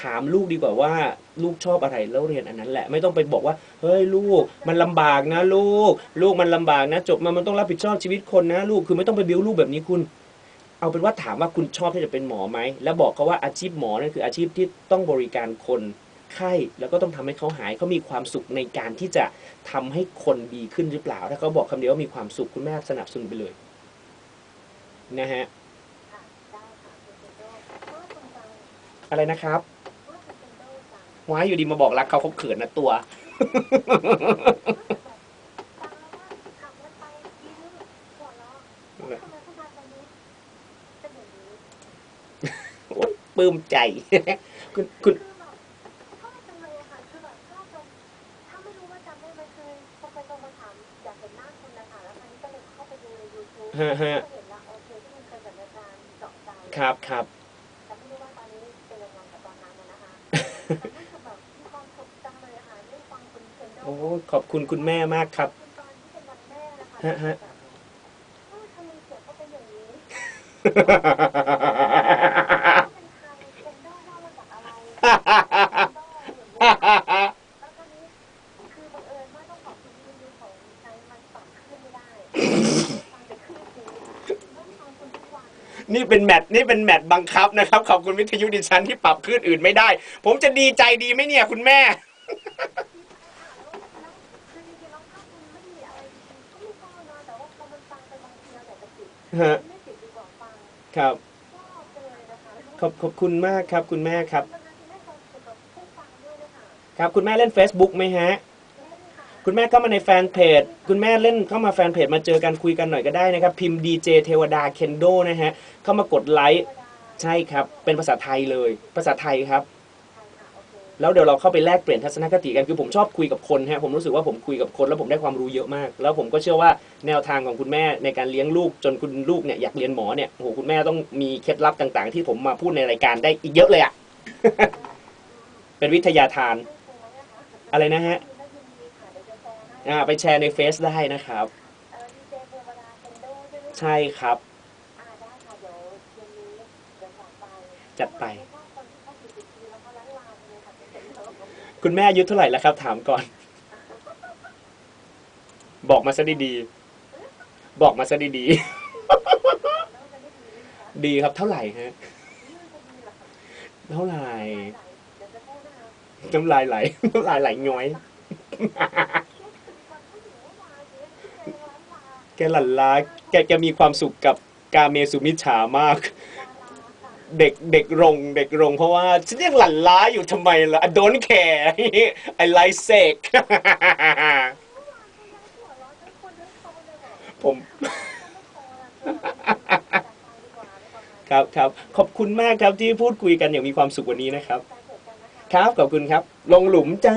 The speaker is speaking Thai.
ถามลูกดีกว่าว่าลูกชอบอะไรแล้วเรียนอันนั้นแหละ ไม่ต้องไปบอกว่าเฮ้ยลูกมันลำบากนะลูก ลูกมันลำบากนะ จบมามันต้องรับผิดชอบชีวิตคนนะลูกคือไม่ต้องไปบิ้วลูกแบบนี้คุณ เอาเป็นว่าถามว่าคุณชอบที่จะเป็นหมอไหมแล้วบอกเขาว่าอาชีพหมอนั่นคืออาชีพที่ต้องบริการคนไข้แล้วก็ต้องทำให้เขาหายเขามีความสุขในการที่จะทำให้คนดีขึ้นหรือเปล่า ถ้าเขาบอกคำเดียวว่ามีความสุขคุณแม่สนับสนุนไปเลยนะฮะค่ะได้ค่ะคุณเจโดก็คุณฟังอะไรนะครับ ว่าคุณเจโดฟัง ว้ายอยู่ดีมาบอกรักเขาเขาเขินนะตัวฟังแล้วว่าขับรถไปยิ้มหัวเราะว่าทำไมผู้ชายคนนี้เป็นอย่างนี้โอ๊ยปลื้มใจ คุณคุณคือแบบชอบจังเลยอะค่ะคือแบบชอบจนถ้าไม่รู้ว่าจำได้ไหมคือพอไปตรงมาถามอยากเห็นหน้าคุณนะคะแล้วคราวนี้ก็เลยเข้าไปดูในยูทูบฮะฮะก็เห็นแล้วโอเคที่มันเคยจัดรายการเจาะใจครับครับ อ้ขอบคุณคุณแม่มากครับคุณตอนที่เป็นวันแม่นะคะฮะฮะแบบเออทำไมเสียงเขาเป็นอย่างนี้เป็นใครเคนโดว่ามาจากอะไรเคนโดอย่างเงี้ยแล้วตอนนี้คือบังเอิญว่าต้องขอบคุณที่ยูของใช้มันปรับขึ้นไม่ได้ฟังแต่คลื่นเสียงต้องฟังคุณทุกวันนี่เป็นแมตช์นี่เป็นแมตช์บังคับนะครับ ขอบคุณวิทยุดิฉันที่ปรับคลื่นอื่นไม่ได้ ผมจะดีใจดีไหมเนี่ยคุณแม่ ฮะครับขอบขอบคุณมากครับ คุณแม่ครับ ครับคุณแม่เล่น Facebook ไหมฮะ คุณแม่เข้ามาในแฟนเพจ คุณแม่เล่นเข้ามาแฟนเพจมาเจอกันคุยกันหน่อยก็ได้นะครับ พิมพ์ดีเจเทวดาเคนโดนะฮะ เข้ามากดไลค์ ใช่ครับ เป็นภาษาไทยเลย ภาษาไทยครับ แล้วเดี๋ยวเราเข้าไปแลกเปลี่ยนทัศนคติกันคือผมชอบคุยกับคนฮะผมรู้สึกว่าผมคุยกับคนแล้วผมได้ความรู้เยอะมาก แล้วผมก็เชื่อว่าแนวทางของคุณแม่ในการเลี้ยงลูกจนคุณลูกเนี่ยอยากเรียนหมอเนี่ยโอ้โหคุณแม่ต้องมีเคล็ดลับต่าง ๆ ที่ผมมาพูดในรายการได้อีกเยอะเลยอะเป็นวิทยาทาน อะไรนะฮะอ่าไปแชร์ในเฟซได้นะครับ ใช่ครับ จัดไป คุณแม่อายุเท่าไหร่แล้วครับ ถามก่อน บอกมาซะดีๆบอกมาซะดีๆดีครับเท่าไหร่ฮะเท่าไหร่น้ำลายไหลน้ำลายไหลย้อย แกหลั่นลาแกแกมีความสุขกับกาเมสุมิชามาก เด็กเด็กรงเด็กรงเพราะว่าฉันยังหลั่นล้าอยู่ทำไมล่ะ I don't care I like sex ผมครับครับขอบคุณมากครับที่พูดคุยกันอย่างมีความสุขวันนี้นะครับ ครับขอบคุณครับ ลงหลุมจ้า